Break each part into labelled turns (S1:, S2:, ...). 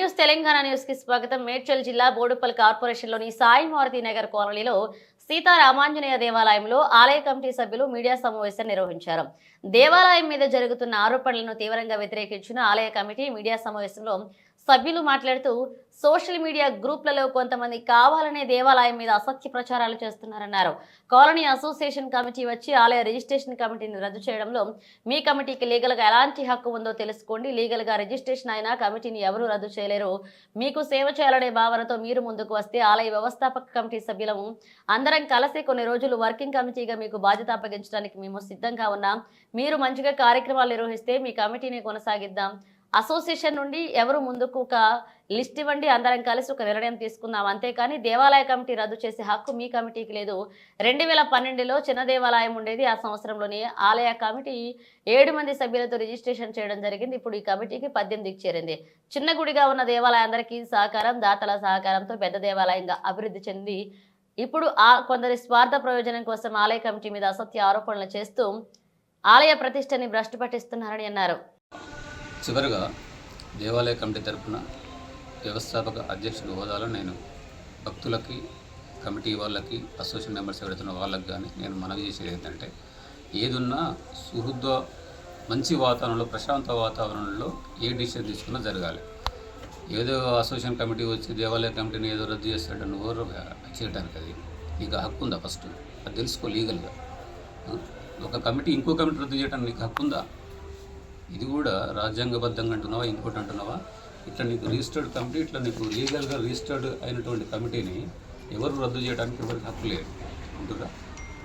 S1: News Telangana న్యూస్కి స్వాగతం. మేడ్చల్ జిల్లా బోడుపల్ కార్పొరేషన్లోని సాయి మారుతి నగర్ కాలనీలో సీతారామాంజనేయ దేవాలయంలో ఆలయ కమిటీ సభ్యులు మీడియా సమావేశం నిర్వహించారు. దేవాలయం మీద జరుగుతున్న ఆరోపణలను తీవ్రంగా వ్యతిరేకించిన ఆలయ కమిటీ మీడియా సమావేశంలో సభ్యులు మాట్లాడుతూ సోషల్ మీడియా గ్రూప్లలో కొంతమంది కావాలనే దేవాలయం మీద అసత్య ప్రచారాలు చేస్తున్నారన్నారు. కాలనీ అసోసియేషన్ కమిటీ వచ్చి ఆలయ రిజిస్ట్రేషన్ కమిటీని రద్దు చేయడంలో మీ కమిటీకి లీగల్గా ఎలాంటి హక్కు ఉందో తెలుసుకోండి. లీగల్గా రిజిస్ట్రేషన్ అయినా కమిటీని ఎవరు రద్దు చేయలేరు. మీకు సేవ చేయాలనే భావనతో మీరు ముందుకు వస్తే ఆలయ వ్యవస్థాపక కమిటీ సభ్యులము అందరం కలిసి కొన్ని రోజులు వర్కింగ్ కమిటీగా మీకు బాధ్యత అప్పగించడానికి మేము సిద్ధంగా ఉన్నాం. మీరు మంచిగా కార్యక్రమాలు నిర్వహిస్తే మీ కమిటీని కొనసాగిద్దాం. అసోసియేషన్ నుండి ఎవరు ముందుకు ఒక లిస్ట్ ఇవ్వండి అందరం కలిసి ఒక నిర్ణయం తీసుకుందాం. అంతేకాని దేవాలయ కమిటీ రద్దు చేసే హక్కు మీ కమిటీకి లేదు. రెండు వేల పన్నెండులో చిన్న దేవాలయం ఉండేది. ఆ సంవత్సరంలోని ఆలయ కమిటీ ఏడు మంది సభ్యులతో రిజిస్ట్రేషన్ చేయడం జరిగింది. ఇప్పుడు ఈ కమిటీకి పద్దెనిమిదికి చేరింది. చిన్న గుడిగా ఉన్న దేవాలయందరికీ సహకారం దాతల సహకారంతో పెద్ద దేవాలయంగా అభివృద్ధి చెంది ఇప్పుడు ఆ కొందరి స్వార్థ ప్రయోజనం కోసం ఆలయ కమిటీ మీద అసత్య ఆరోపణలు చేస్తూ ఆలయ ప్రతిష్టని భ్రష్టు పట్టిస్తున్నారని అన్నారు.
S2: చివరగా దేవాలయ కమిటీ తరపున వ్యవస్థాపక అధ్యక్షుడి హోదాలో నేను భక్తులకి కమిటీ వాళ్ళకి అసోసియేషన్ మెంబర్స్ ఎవరైతున్న వాళ్ళకి కానీ నేను మనవి చేసేది ఏంటంటే ఏదున్నా సుహృద్వ మంచి వాతావరణంలో ప్రశాంత వాతావరణంలో ఏ డిసిషన్ తీసుకున్నా జరగాలి. ఏదో అసోసియేషన్ కమిటీ వచ్చి దేవాలయ కమిటీని ఏదో రద్దు చేస్తాడని ఎవరు చేయడానికి అది నీకు హక్కు ఉందా ఫస్ట్? అది తెలుసుకో లీగల్గా. ఒక కమిటీ ఇంకో కమిటీ రద్దు చేయడానికి నీకు హక్కు ఉందా? ఇది కూడా రాజ్యాంగబద్ధంగా అంటున్నావా? ఇంకోటి అంటున్నావా? ఇట్లా నీకు రిజిస్టర్డ్ కమిటీ ఇట్లా నీకు లీగల్గా రిజిస్టర్డ్ అయినటువంటి కమిటీని ఎవరు రద్దు చేయడానికి ఎవరికి హక్కు లేదు. ఉంటుందా?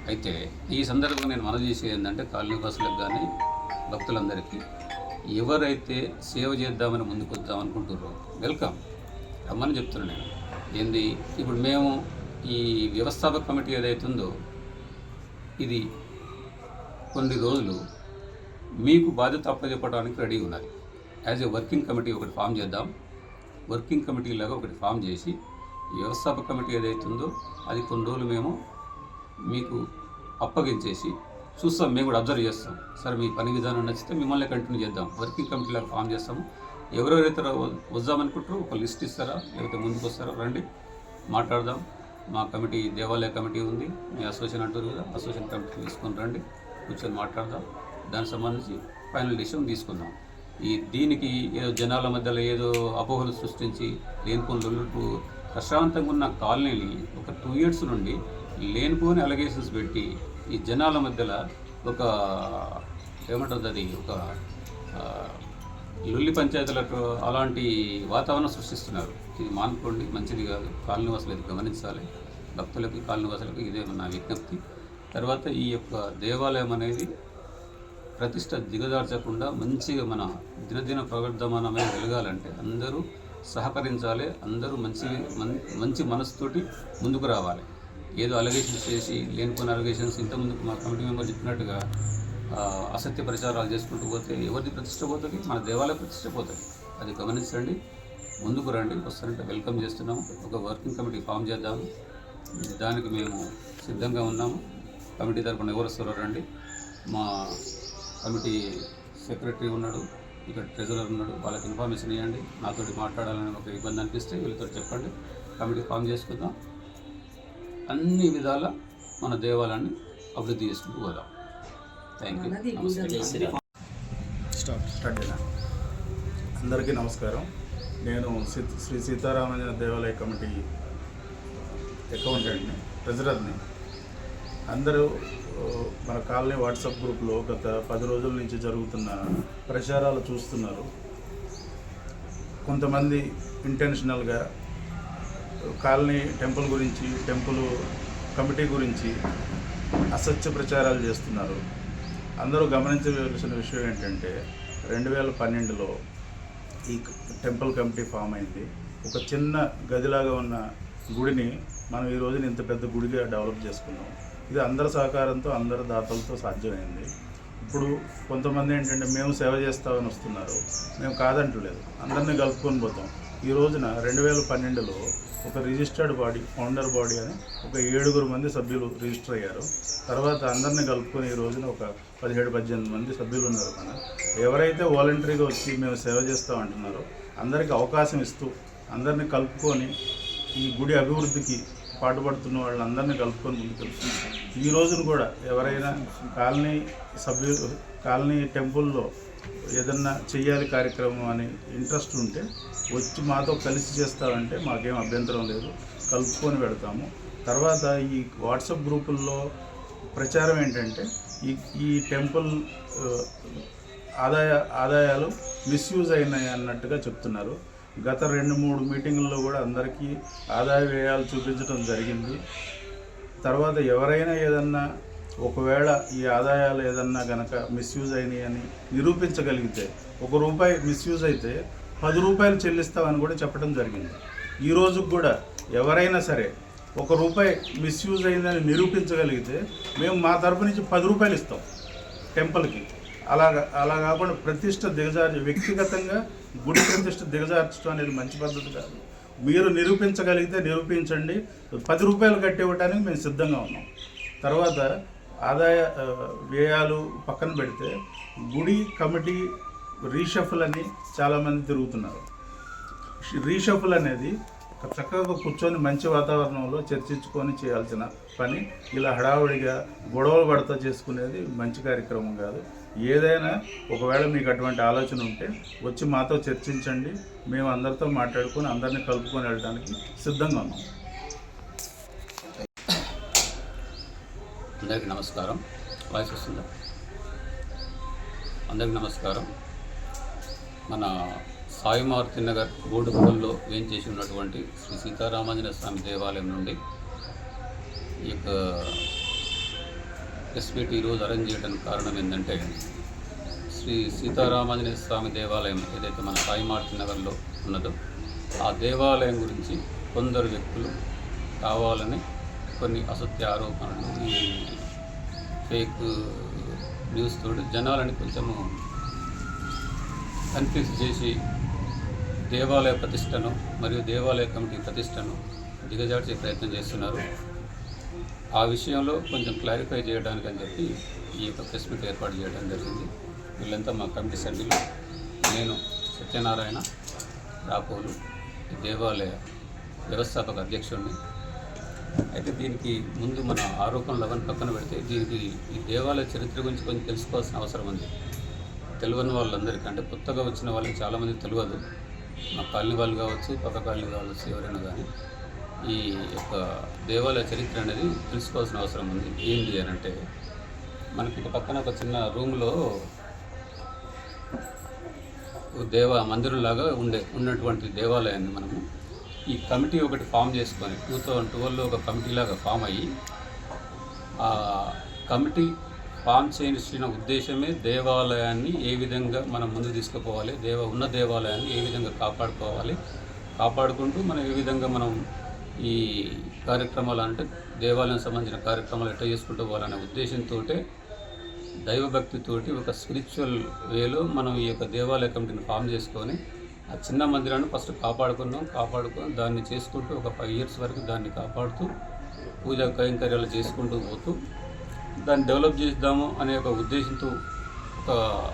S2: అయితే ఈ సందర్భంగా నేను మనం చేసేది ఏంటంటే కాలనీవాసులకు కానీ భక్తులందరికీ ఎవరైతే సేవ చేద్దామని ముందుకు వద్దాం అనుకుంటున్నారో వెల్కమ్. రమ్మని చెప్తున్నాను నేను. ఏంది? ఇప్పుడు మేము ఈ వ్యవస్థాపక కమిటీ ఏదైతుందో ఇది కొన్ని రోజులు మీకు బాధ్యత అప్పచెప్పడానికి రెడీ ఉన్నది యాజ్ ఏ వర్కింగ్ కమిటీ ఒకటి ఫామ్ చేద్దాం. వర్కింగ్ కమిటీ లాగా ఒకటి ఫామ్ చేసి వ్యవస్థాపక కమిటీ ఏదైతే ఉందో అది కొన్ని రోజులు మేము మీకు అప్పగించేసి చూస్తాం మేము కూడా అబ్జర్వ్ చేస్తాం. సరే మీ పని విధానం నచ్చితే మిమ్మల్ని కంటిన్యూ చేద్దాం. వర్కింగ్ కమిటీ లాగా ఫామ్ చేస్తాము. ఎవరెవరైతే వద్దామనుకుంటారో ఒక లిస్ట్ ఇస్తారా? లేకపోతే ముందుకు వస్తారా? రండి మాట్లాడదాం. మా కమిటీ దేవాలయ కమిటీ ఉంది. మీ అసోసియేషన్ అంటారు కదా అసోసియేషన్ కమిటీ తీసుకొని రండి కూర్చొని మాట్లాడదాం. దానికి సంబంధించి ఫైనల్ డిసిషన్ తీసుకుందాం. ఈ దీనికి ఏదో జనాల మధ్యలో ఏదో అపోహలు సృష్టించి లేనిపోని లొల్లుకు ప్రశాంతంగా ఉన్న కాలనీని ఒక టూ ఇయర్స్ నుండి లేనిపోని అలగేషన్స్ పెట్టి ఈ జనాల మధ్యలో ఒక ఏమంటుంది అది ఒక లొల్లి పంచాయతీలకు అలాంటి వాతావరణం సృష్టిస్తున్నారు. ఇది మానుకోండి మంచిది కాదు. కాలనీవాసులు ఇది గమనించాలి. భక్తులకి కాలనీవాసులకి ఇదే నా విజ్ఞప్తి. తర్వాత ఈ యొక్క దేవాలయం అనేది ప్రతిష్ట దిగజార్చకుండా మంచిగా మన దినదిన ప్రవర్ధమానమే వెలగాలంటే అందరూ సహకరించాలి అందరూ మంచి మన్- మంచి మనసుతోటి ముందుకు రావాలి. ఏదో అలిగేషన్స్ చేసి లేనిపోయిన అలిగేషన్స్ ఇంత మా కమిటీ మెంబర్ చెప్పినట్టుగా అసత్య ప్రచారాలు చేసుకుంటూ పోతే ఎవరిది ప్రతిష్ట పోతుంది? మన దేవాలయ ప్రతిష్ట పోతుంది. అది గమనించండి. ముందుకు రండి. వస్తారంటే వెల్కమ్ చేస్తున్నాము. ఒక వర్కింగ్ కమిటీ ఫామ్ చేద్దాము. దానికి మేము సిద్ధంగా ఉన్నాము. కమిటీ తరపున ఎవరు వస్తారో రండి. మా కమిటీ సెక్రటరీ ఉన్నాడు ఇక్కడ ట్రెజరర్ ఉన్నాడు. వాళ్ళకి ఇన్ఫర్మేషన్ ఇవ్వండి. నాతోటి మాట్లాడాలని ఒక ఇబ్బంది అనిపిస్తే వీళ్ళతో చెప్పండి. కమిటీ ఫామ్ చేసుకుందాం. అన్ని విధాల మన దేవాలయాన్ని అభివృద్ధి చేసుకుంటూ పోదాం. థ్యాంక్ యూ
S3: అందరికీ నమస్కారం. నేను సి- శ్రీ సీతారామజన దేవాలయ కమిటీ అకౌంటెంట్ని ట్రెజరర్ని. అందరూ మన కాలనీ వాట్సాప్ గ్రూప్లో గత పది రోజుల నుంచి జరుగుతున్న ప్రచారాలు చూస్తున్నారు. కొంతమంది ఇంటెన్షనల్గా కాలనీ టెంపుల్ గురించి టెంపుల్ కమిటీ గురించి అసత్య ప్రచారాలు చేస్తున్నారు. అందరూ గమనించవలసిన విషయం ఏంటంటే రెండు వేల పన్నెండులో ఈ టెంపుల్ కమిటీ ఫామ్ అయింది. ఒక చిన్న గదిలాగా ఉన్న గుడిని మనం ఈ రోజున ఇంత పెద్ద గుడిగా డెవలప్ చేసుకున్నాం. ఇది అందరి సహకారంతో అందరి దాతలతో సాధ్యమైంది. ఇప్పుడు కొంతమంది ఏంటంటే మేము సేవ చేస్తామని వస్తున్నారు. మేము కాదంటలేదు. అందరినీ కలుపుకొని పోతాం. ఈ రోజున రెండు వేల పన్నెండులో ఒక రిజిస్టర్డ్ బాడీ ఫౌండర్ బాడీ అని ఒక ఏడుగురు మంది సభ్యులు రిజిస్టర్ అయ్యారు. తర్వాత అందరినీ కలుపుకొని ఈ రోజున ఒక పదిహేడు పద్దెనిమిది మంది సభ్యులు ఉన్నారు మన. ఎవరైతే వాలంటరీగా వచ్చి మేము సేవ చేస్తాం అంటున్నారో అందరికీ అవకాశం ఇస్తూ అందరినీ కలుపుకొని ఈ గుడి అభివృద్ధికి పాటుపడుతున్న వాళ్ళందరినీ కలుపుకొని ముందుకెళ్తుంది ఈ రోజున కూడా ఎవరైనా కాలనీ సభ్యులు కాలనీ టెంపుల్లో ఏదన్నా చేయాలి కార్యక్రమం అని ఇంట్రెస్ట్ ఉంటే వచ్చి మాతో కలిసి చేస్తారంటే మాకేం అభ్యంతరం లేదు. కలుపుకొని పెడతాము. తర్వాత ఈ వాట్సాప్ గ్రూపుల్లో ప్రచారం ఏంటంటే ఈ ఈ టెంపుల్ ఆదాయ ఆదాయాలు మిస్యూజ్ అయినాయి అన్నట్టుగా చెప్తున్నారు. గత రెండు మూడు మీటింగుల్లో కూడా అందరికీ ఆదాయ వ్యయాలు చూపించడం జరిగింది. తర్వాత ఎవరైనా ఏదన్నా ఒకవేళ ఈ ఆదాయాలు ఏదన్నా గనక మిస్యూజ్ అయినాయి అని నిరూపించగలిగితే ఒక రూపాయి మిస్యూజ్ అయితే పది రూపాయలు చెల్లిస్తామని కూడా చెప్పడం జరిగింది. ఈ రోజు కూడా ఎవరైనా సరే ఒక రూపాయి మిస్యూజ్ అయిందని నిరూపించగలిగితే మేము మా తరపు నుంచి పది రూపాయలు ఇస్తాం టెంపుల్కి. అలాగా అలా కాకుండా ప్రతిష్ట దిగజారి వ్యక్తిగతంగా గుడి ప్రతిష్ట దిగజార్చడం అనేది మంచి పద్ధతి కాదు. మీరు నిరూపించగలిగితే నిరూపించండి. పది రూపాయలు కట్టివ్వడానికి మేము సిద్ధంగా ఉన్నాం. తర్వాత ఆదాయ వ్యయాలు పక్కన పెడితే గుడి కమిటీ రీషఫుల్ అని చాలామంది తిరుగుతున్నారు. రీషఫుల్ అనేది చక్కగా కూర్చొని మంచి వాతావరణంలో చర్చించుకొని చేయాల్సిన పని. ఇలా హడావుడిగా గొడవలు పడతా చేసుకునేది మంచి కార్యక్రమం కాదు. ఏదైనా ఒకవేళ మీకు అటువంటి ఆలోచన ఉంటే వచ్చి మాతో చర్చించండి. మేము అందరితో మాట్లాడుకొని అందరిని కలుపుకొని వెళ్ళడానికి సిద్ధంగా ఉన్నాం.
S2: అందరికీ నమస్కారం. వాయిస్ వస్తుందా? అందరికీ నమస్కారం. మన సాయిమారుతి నగర్ గూడుగూడలో ఏం చేసి ఉన్నటువంటి శ్రీ సీతారామాంజనేయ స్వామి దేవాలయం నుండి ఈ యొక్క ఎస్పీటీ ఈరోజు అరేంజ్ చేయడానికి కారణం ఏంటంటే శ్రీ సీతారామాంజనేయ స్వామి దేవాలయం ఏదైతే మన సాయిమారుతి నగర్లో ఉన్నదో ఆ దేవాలయం గురించి కొందరు వ్యక్తులు కావాలని కొన్ని అసత్య ఆరోపణలు ఈ ఫేక్ న్యూస్ తోటి జనాలని కొంచెము కన్ఫ్యూజ్ చేసి దేవాలయ ప్రతిష్టను మరియు దేవాలయ కమిటీ ప్రతిష్టను దిగజార్చే ప్రయత్నం చేస్తున్నారు. ఆ విషయంలో కొంచెం క్లారిఫై చేయడానికి అని చెప్పి ఈ యొక్క ప్రెస్ మీట్ ఏర్పాటు చేయడం జరిగింది. వీళ్ళంతా మా కమిటీ సభ్యులు. నేను సత్యనారాయణ రాపోలు దేవాలయ వ్యవస్థాపక అధ్యక్షుడిని. అయితే దీనికి ముందు మన ఆరోపణలు అవన్నీ పక్కన పెడితే దీనికి ఈ దేవాలయ చరిత్ర గురించి కొంచెం తెలుసుకోవాల్సిన అవసరం ఉంది. తెలియని వాళ్ళందరికీ అంటే కొత్తగా వచ్చిన వాళ్ళకి చాలామంది తెలియదు. మా కాలనీ వాళ్ళు కావచ్చు పక్క కాలనీ కావచ్చు ఎవరైనా కానీ. ఈ యొక్క దేవాలయ చరిత్ర అనేది తెలుసుకోవాల్సిన అవసరం ఉంది. ఏంటి అని అంటే మనకి ఒక పక్కన ఒక చిన్న రూమ్లో దేవ మందిరంలాగా ఉండే ఉన్నటువంటి దేవాలయాన్ని మనము ఈ కమిటీ ఒకటి ఫామ్ చేసుకొని టూ థౌజండ్ ట్వెల్వ్లో ఒక కమిటీ లాగా ఫామ్ అయ్యి ఆ కమిటీ ఫామ్ చేసిన ఉద్దేశమే దేవాలయాన్ని ఏ విధంగా మనం ముందు తీసుకుపోవాలి దేవ ఉన్న దేవాలయాన్ని ఏ విధంగా కాపాడుకోవాలి కాపాడుకుంటూ మనం ఏ విధంగా మనం ఈ కార్యక్రమాలు అంటే దేవాలయం సంబంధించిన కార్యక్రమాలు ఎట్లా చేసుకుంటూ పోవాలనే ఉద్దేశంతో దైవభక్తితోటి ఒక స్పిరిచువల్ వేలో మనం ఈ యొక్క దేవాలయ కమిటీని ఫామ్ చేసుకొని ఆ చిన్న మందిరాన్ని ఫస్ట్ కాపాడుకున్నాం. కాపాడుకొని దాన్ని చేసుకుంటూ ఒక ఫైవ్ ఇయర్స్ వరకు దాన్ని కాపాడుతూ పూజా కైంకర్యాలు చేసుకుంటూ పోతూ దాన్ని డెవలప్ చేద్దాము అనే ఒక ఉద్దేశంతో ఒక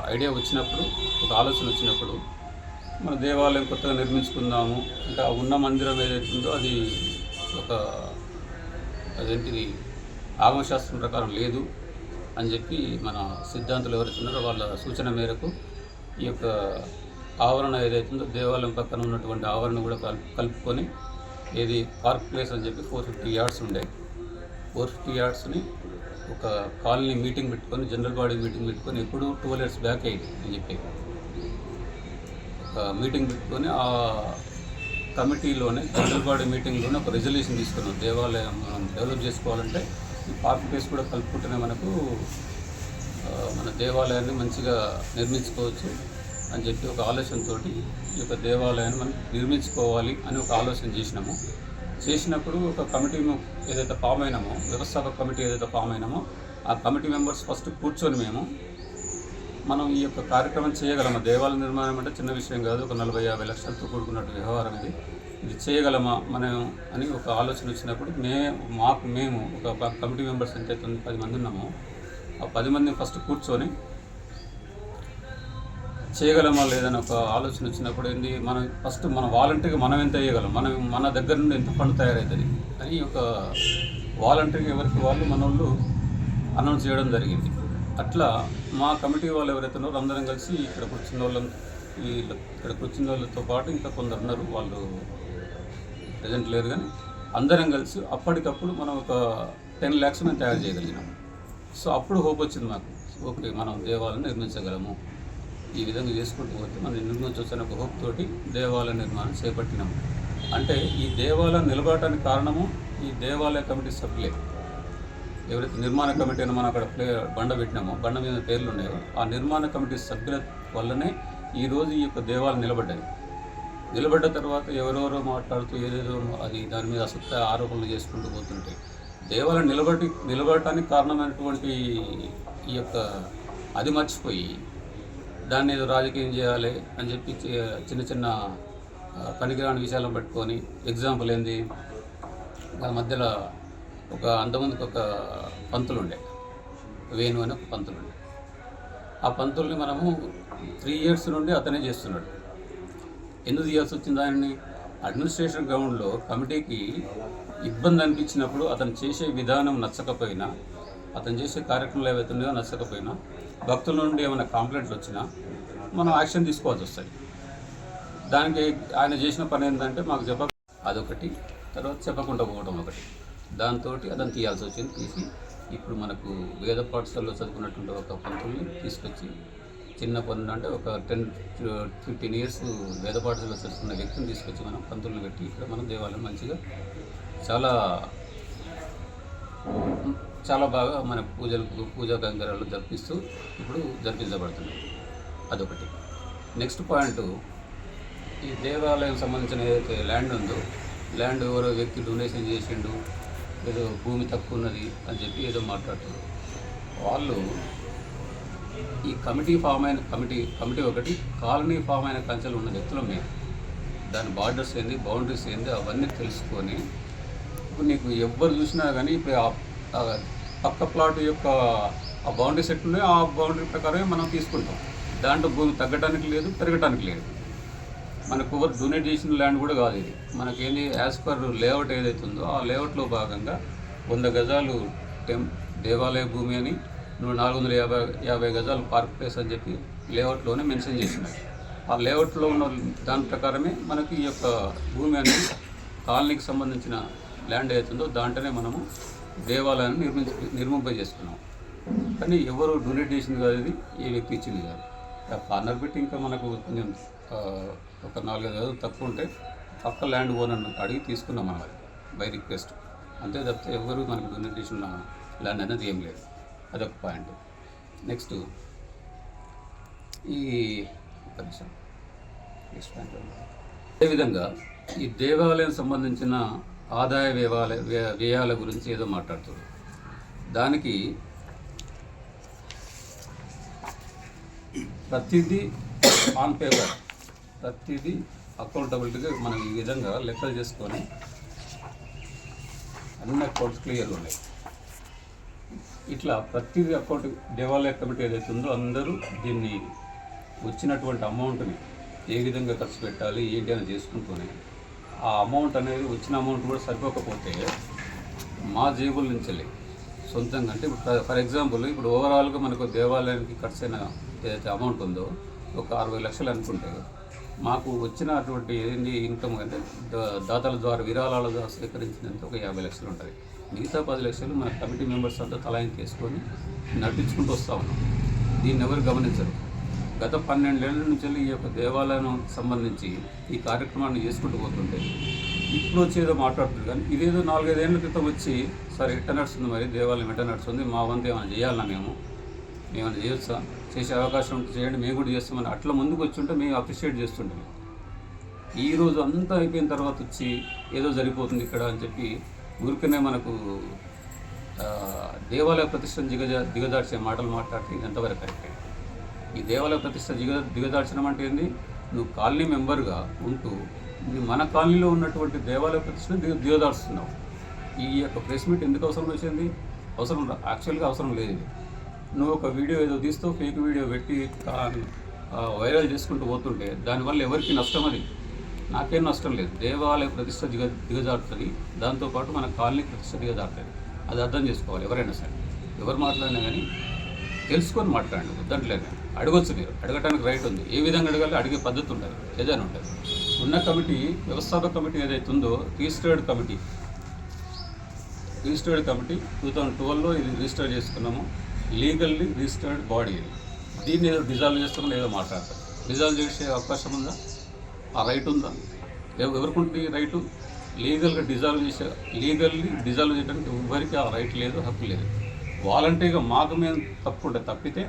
S2: ఐడియా వచ్చినప్పుడు ఒక ఆలోచన వచ్చినప్పుడు మన దేవాలయం కొత్తగా నిర్మించుకుందాము. అంటే ఆ ఉన్న మందిరం ఏదైతుందో అది ఒక అదేంటిది ఆగమశాస్త్రం ప్రకారం లేదు అని చెప్పి మన సిద్ధాంతులు ఎవరైతున్నారో వాళ్ళ సూచన మేరకు ఈ యొక్క ఆవరణ ఏదైతుందో దేవాలయం పక్కన ఉన్నటువంటి ఆవరణ కూడా కలుపు కలుపుకొని ఏది పార్క్ ప్లేస్ అని చెప్పి ఫోర్ ఫిఫ్టీ యార్డ్స్ ఉండే. ఫోర్ ఫిఫ్టీ యార్డ్స్ని ఒక కాలనీ మీటింగ్ పెట్టుకొని జనరల్ బాడీ మీటింగ్ పెట్టుకొని ఎప్పుడు ట్వెల్వ్ ఇయర్స్ బ్యాక్ అయ్యింది అని చెప్పి. ఒక మీటింగ్ పెట్టుకొని ఆ కమిటీలోనే జనరల్ బాడీ మీటింగ్లోనే ఒక రెజల్యూషన్ తీసుకున్నాం. దేవాలయం మనం డెవలప్ చేసుకోవాలంటే ఈ పార్క్ ప్లేస్ కూడా కలుపుకుంటేనే మనకు మన దేవాలయాన్ని మంచిగా నిర్మించుకోవచ్చు అని చెప్పి ఒక ఆలోచనతో ఈ యొక్క దేవాలయాన్ని మనం నిర్మించుకోవాలి అని ఒక ఆలోచన చేసినాము. చేసినప్పుడు ఒక కమిటీ ఏదైతే ఫామ్ అయినామో వ్యవస్థాపక కమిటీ ఏదైతే ఫామ్ అయినామో ఆ కమిటీ మెంబర్స్ ఫస్ట్ కూర్చొని మేము మనం ఈ యొక్క కార్యక్రమం చేయగలమా? దేవాలయ నిర్మాణం అంటే చిన్న విషయం కాదు ఒక నలభై యాభై లక్షలతో కూడుకున్నట్టు వ్యవహారం ఇది. ఇది చేయగలమా మనం అని ఒక ఆలోచన వచ్చినప్పుడు మే మాకు మేము ఒక కమిటీ మెంబర్స్ అంటే తొమ్మిది పది మంది ఉన్నాము. ఆ పది మందిని ఫస్ట్ కూర్చొని చేయగలమా లేదని ఒక ఆలోచన వచ్చినప్పుడు ఏంది మనం ఫస్ట్ మన వాలంటీర్గా మనం ఎంత చేయగలం మనం మన దగ్గర నుండి ఎంత ఫండ్ తయారవుతుంది అని ఒక వాలంటీర్గా ఎవరికి వాళ్ళు మన వాళ్ళు అనౌన్స్ చేయడం జరిగింది. అట్లా మా కమిటీ వాళ్ళు ఎవరైతే ఉన్నారో అందరం కలిసి ఇక్కడ కూర్చున్న వాళ్ళం ఇక్కడ కూర్చున్న వాళ్ళతో పాటు ఇంకా కొందరు ఉన్నారు వాళ్ళు ప్రజెంట్ లేరు కానీ అందరం కలిసి అప్పటికప్పుడు మనం ఒక టెన్ ల్యాక్స్ మేము తయారు చేయగలిగినాం. సో అప్పుడు హోప్ వచ్చింది మాకు. ఓకే మనం దేవాలయం నిర్మించగలము. ఈ విధంగా చేసుకుంటూ పోతే మనం నిర్మించవచ్చని ఒక హోప్ తోటి దేవాలయ నిర్మాణం చేపట్టినాము అంటే ఈ దేవాలయం నిలబడటానికి కారణము ఈ దేవాలయ కమిటీ సభ్యులే. ఎవరైతే నిర్మాణ కమిటీ అని మనం అక్కడ ప్లే బండ పెట్టినామో బండ మీద పేర్లు ఉన్నాయో ఆ నిర్మాణ కమిటీ సభ్యుల వల్లనే ఈరోజు ఈ యొక్క దేవాలయం నిలబడ్డది. నిలబడ్డ తర్వాత ఎవరెవరో మాట్లాడుతూ ఏదేదో అది దాని మీద అసత్య ఆరోపణలు చేసుకుంటూ పోతుంటే దేవాలయం నిలబడి నిలబడటానికి కారణమైనటువంటి ఈ యొక్క అది మర్చిపోయి దాన్ని ఏదో రాజకీయం చేయాలి అని చెప్పి చిన్న చిన్న పనికిరాని విషయాలను పట్టుకొని ఎగ్జాంపుల్ ఏంది? దాని మధ్యలో ఒక అంతమందికి ఒక పంతులు ఉండే వేణు అని ఒక పంతులు ఉండే ఆ పంతుల్ని మనము త్రీ ఇయర్స్ నుండి అతనే చేస్తున్నాడు. ఎందుకు చేయాల్సి వచ్చింది దానిని అడ్మినిస్ట్రేషన్ గ్రౌండ్లో కమిటీకి ఇబ్బంది అనిపించినప్పుడు అతను చేసే విధానం నచ్చకపోయినా అతను చేసే కార్యక్రమాలు ఏవైతున్నాయో నచ్చకపోయినా భక్తుల నుండి ఏమైనా కంప్లైంట్లు వచ్చినా మనం యాక్షన్ తీసుకోవాల్సి వస్తుంది దానికి ఆయన చేసిన పని ఏంటంటే మాకు చెప్ప అదొకటి. తర్వాత చెప్పకుండా పోవడం ఒకటి. దాంతో అతను తీయాల్సి వచ్చింది తీసి ఇప్పుడు మనకు వేద పాఠశాలలో చదువుకున్నటువంటి ఒక పంతుల్ని తీసుకొచ్చి చిన్న పన్ను అంటే ఒక టెన్ ఫిఫ్టీన్ ఇయర్స్ వేద పాఠశాలలో చదువుకున్న వ్యక్తిని తీసుకొచ్చి మనం పంతుల్ని పెట్టి ఇక్కడ మనం దేవాలయం మంచిగా చాలా చాలా బాగా మన పూజలు పూజా గంగారాలు జరిపిస్తూ ఇప్పుడు జరిపించబడుతుంది అదొకటి. నెక్స్ట్ పాయింట్ ఈ దేవాలయం సంబంధించిన ఏదైతే ల్యాండ్ ఉందో ల్యాండ్ ఎవరో వ్యక్తి డొనేషన్ చేసిండు ఏదో భూమి తక్కువ ఉన్నది అని చెప్పి ఏదో మాట్లాడుతున్నారు. వాళ్ళు ఈ కమిటీ ఫామ్ అయిన కమిటీ కమిటీ ఒకటి కాలనీ ఫామ్ అయిన కంచెలు ఉన్న వ్యక్తులు మేము దాని బార్డర్స్ ఏంది బౌండరీస్ ఏంది అవన్నీ తెలుసుకొని ఇప్పుడు నీకు ఎవ్వరు చూసినా కానీ ఇప్పుడు ఆ- పక్క ప్లాట్ యొక్క ఆ బౌండరీ సెట్ ఉన్నాయో ఆ బౌండరీ ప్రకారమే మనం తీసుకుంటాం. దాంట్లో భూమి తగ్గడానికి లేదు పెరగడానికి లేదు. మనకు డొనేట్ చేసిన ల్యాండ్ కూడా కాదు ఇది. మనకేంది? యాజ్ పర్ లేఅవుట్ ఏదైతే ఉందో ఆ లేఅవుట్లో భాగంగా వంద గజాలు టెం దేవాలయ భూమి అని నూ- నాలుగు వందల యాభై యాభై గజాలు పార్క్ ప్లేస్ అని చెప్పి లేఅవుట్లోనే మెన్షన్ చేసినాడు ఆ లేఅవుట్లో ఉన్న దాని ప్రకారమే మనకి ఈ యొక్క భూమి అనేది కాలనీకి సంబంధించిన ల్యాండ్ ఏదైతుందో దాంట్లోనే మనము దేవాలయాన్ని నిర్మించి నిర్మింపజేసుకున్నాం కానీ ఎవరు డొనేట్ చేసింది కాదు ఇది ఏ వ్యక్తి ఇచ్చింది కాదు. ఆ కార్నర్ పెట్టి ఇంకా మనకు కొంచెం ఒక నాలుగైదు రోజులు తక్కువ ఉంటే పక్క ల్యాండ్ ఓనర్ అడిగి తీసుకున్నాం మనం అది బై రిక్వెస్ట్. అంతే తప్పితే ఎవరు మనకు డొనేషన్ ల్యాండ్ అనేది ఏం లేదు. అదొక పాయింట్. నెక్స్ట్ ఈ నిమిషం. నెక్స్ట్ పాయింట్ అదేవిధంగా ఈ దేవాలయం సంబంధించిన ఆదాయ వ్యయాల వ్య- వ్యయాల గురించి ఏదో మాట్లాడుతుంది దానికి ప్రతిదీ ఆన్ పేపర్ ప్రతిదీ అకౌంటబిలిటీగా మనం ఈ విధంగా లెక్కలు చేసుకొని అన్ని అకౌంట్స్ క్లియర్గా ఉన్నాయి. ఇట్లా ప్రతి అకౌంట్ దేవాలయ కమిటీ ఏదైతే ఉందో అందరూ దీన్ని వచ్చినటువంటి అమౌంట్ని ఏ విధంగా ఖర్చు పెట్టాలి ఏంటి అని చేసుకుంటూనే ఆ అమౌంట్ అనేది వచ్చిన అమౌంట్ కూడా సరిపోకపోతే మా జేబుల నుంచి సొంతంగా అంటే ఇప్పుడు ఫర్ ఎగ్జాంపుల్ ఇప్పుడు ఓవరాల్గా మనకు దేవాలయానికి ఖర్చు అయిన ఏదైతే అమౌంట్ ఉందో ఒక అరవై లక్షలు అనుకుంటే మాకు వచ్చినటువంటి ఏంటి ఇన్కమ్ అంటే దాతల ద్వారా విరాళాల ద్వారా సేకరించినంత ఒక యాభై లక్షలు ఉంటుంది. మిగతా పది లక్షలు మన కమిటీ మెంబర్స్ అంతా తలాయించి చేసుకొని నడిపించుకుంటూ వస్తూ ఉన్నాం. దీన్ని ఎవరు గమనించరు. గత పన్నెండేళ్ళ నుంచి ఈ యొక్క దేవాలయం సంబంధించి ఈ కార్యక్రమాన్ని చేసుకుంటూ పోతుంటే ఇప్పుడు వచ్చేదో మాట్లాడుతుంది కానీ ఇదేదో నాలుగైదేళ్ళ క్రితం వచ్చి సరే ఎట్ట నడుస్తుంది మరి దేవాలయం ఎట్ట నడుస్తుంది మా వంతు ఏమైనా చేయాలన్నా మేము మేమైనా చేయొచ్చా? చేసే అవకాశం ఉంటే చేయండి మేము కూడా చేస్తామని అట్లా ముందుకు వచ్చుంటే ఉంటే మేము అప్రిషియేట్ చేస్తుంటాం ఈ రోజు అంతా అయిపోయిన తర్వాత వచ్చి ఏదో జరిగిపోతుంది ఇక్కడ అని చెప్పి ఊరికనే మనకు దేవాలయ ప్రతిష్టను దిగజా దిగదార్చే మాటలు మాట్లాడితే ఇది ఎంతవరకు కరెక్టే ఈ దేవాలయ ప్రతిష్ట దిగ దిగదార్చడం అంటే ఏంది? నువ్వు కాలనీ మెంబర్గా ఉంటూ మన కాలనీలో ఉన్నటువంటి దేవాలయ ప్రతిష్టను దిగ దిగదార్చుతున్నావు ఈ యొక్క ప్రెస్ మీట్ ఎందుకు అవసరం వచ్చింది? అవసరం యాక్చువల్గా అవసరం లేదు నువ్వు ఒక వీడియో ఏదో తీస్తూ ఫేక్ వీడియో పెట్టి వైరల్ చేసుకుంటూ పోతుంటే దానివల్ల ఎవరికి నష్టం అది? నాకేం నష్టం లేదు. దేవాలయ ప్రతిష్ట దిగ దిగజారుతుంది. దాంతోపాటు మన కాలనీ ప్రతిష్ట దిగజారుతుంది. అది అర్థం చేసుకోవాలి ఎవరైనా సరే. ఎవరు మాట్లాడినా కానీ తెలుసుకొని మాట్లాడండి వద్దంటలేదు అడగొచ్చు మీరు. అడగటానికి రైట్ ఉంది. ఏ విధంగా అడగాలి? అడిగే పద్ధతి ఉండదు ఏదైనా ఉంటుంది ఉన్న కమిటీ వ్యవస్థాపక కమిటీ ఏదైతే ఉందో registered committee. Registered committee two thousand ట్వెల్వ్లో ఇది రిజిస్టర్ చేసుకున్నాము. లీగల్లీ రిజిస్టర్డ్ బాడీ దీన్ని ఏదో డిజాల్వ్ చేస్తామని ఏదో మాట్లాడతారు. డిజాల్వ్ చేసే అవకాశం ఉందా? ఆ రైట్ ఉందా? ఎవరికి ఉంటుంది రైటు? లీగల్గా డిజాల్వ్ చేసే లీగల్లీ డిజాల్వ్ చేయడానికి ఎవరికి ఆ రైట్ లేదు హక్కు లేదు. వాలంటీర్గా మాకు మేము తప్పుకుంటే తప్పితే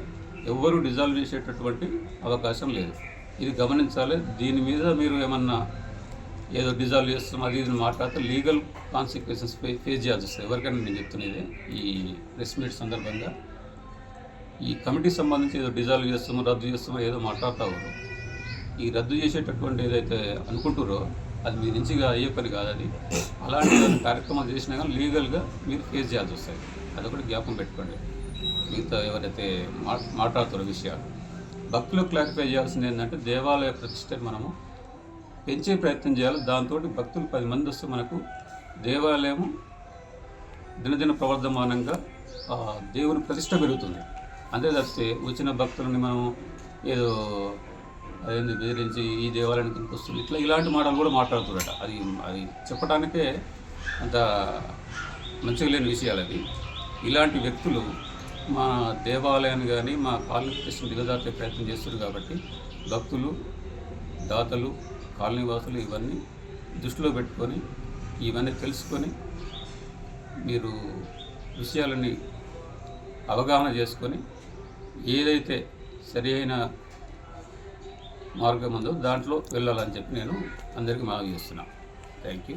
S2: ఎవ్వరూ డిజాల్వ్ చేసేటటువంటి అవకాశం లేదు. ఇది గమనించాలి. దీని మీద మీరు ఏమన్నా ఏదో డిజాల్వ్ చేస్తున్నాం అది ఇది మాట్లాడితే లీగల్ కాన్సిక్వెన్సెస్ ఫేస్ చేయాల్సి వస్తుంది. ఎవరికైనా నేను చెప్తున్నది ఈ ప్రెస్ మీట్ సందర్భంగా. ఈ కమిటీ సంబంధించి ఏదో డిజాల్వ్ చేస్తామో రద్దు చేస్తామో ఏదో మాట్లాడుతూ ఉన్నారు. ఈ రద్దు చేసేటటువంటి ఏదైతే అనుకుంటారో అది మీ నుంచిగా అయ్యే పని కాదు అది. అలాంటి కార్యక్రమాలు చేసినా కానీ లీగల్గా మీరు ఫేస్ చేయాల్సి వస్తుంది ఒకటి జ్ఞాపకం పెట్టుకోండి. మిగతా ఎవరైతే మా మాట్లాడుతారో విషయాలు. భక్తులకు క్లారిఫై చేయాల్సింది ఏంటంటే దేవాలయ ప్రతిష్టని మనము పెంచే ప్రయత్నం చేయాలి. దాంతో భక్తులు పది మంది వస్తే మనకు దేవాలయం దినదిన ప్రవర్ధమానంగా ఆ, దేవుని ప్రతిష్ట పెరుగుతుంది. అంతే తప్పితే వచ్చిన భక్తులని మనం ఏదో అదేంది బెదిరించి ఈ దేవాలయానికి వస్తుంది ఇట్లా ఇలాంటి మాటలు కూడా మాట్లాడుతున్నారట. అది అది చెప్పడానికే అంత మంచిగా లేని విషయాలు అవి. ఇలాంటి వ్యక్తులు మా దేవాలయాన్ని కానీ మా కాలనీ ప్రతిష్టను దిగజార్చే ప్రయత్నం చేస్తున్నారు కాబట్టి భక్తులు దాతలు కాలనీ వాసులు ఇవన్నీ దృష్టిలో పెట్టుకొని ఇవన్నీ తెలుసుకొని మీరు విషయాలని అవగాహన చేసుకొని ఏదైతే సరి అయిన మార్గం ఉందో దాంట్లో వెళ్ళాలని చెప్పి నేను అందరికీ మనవి చేస్తున్నాను థ్యాంక్ యూ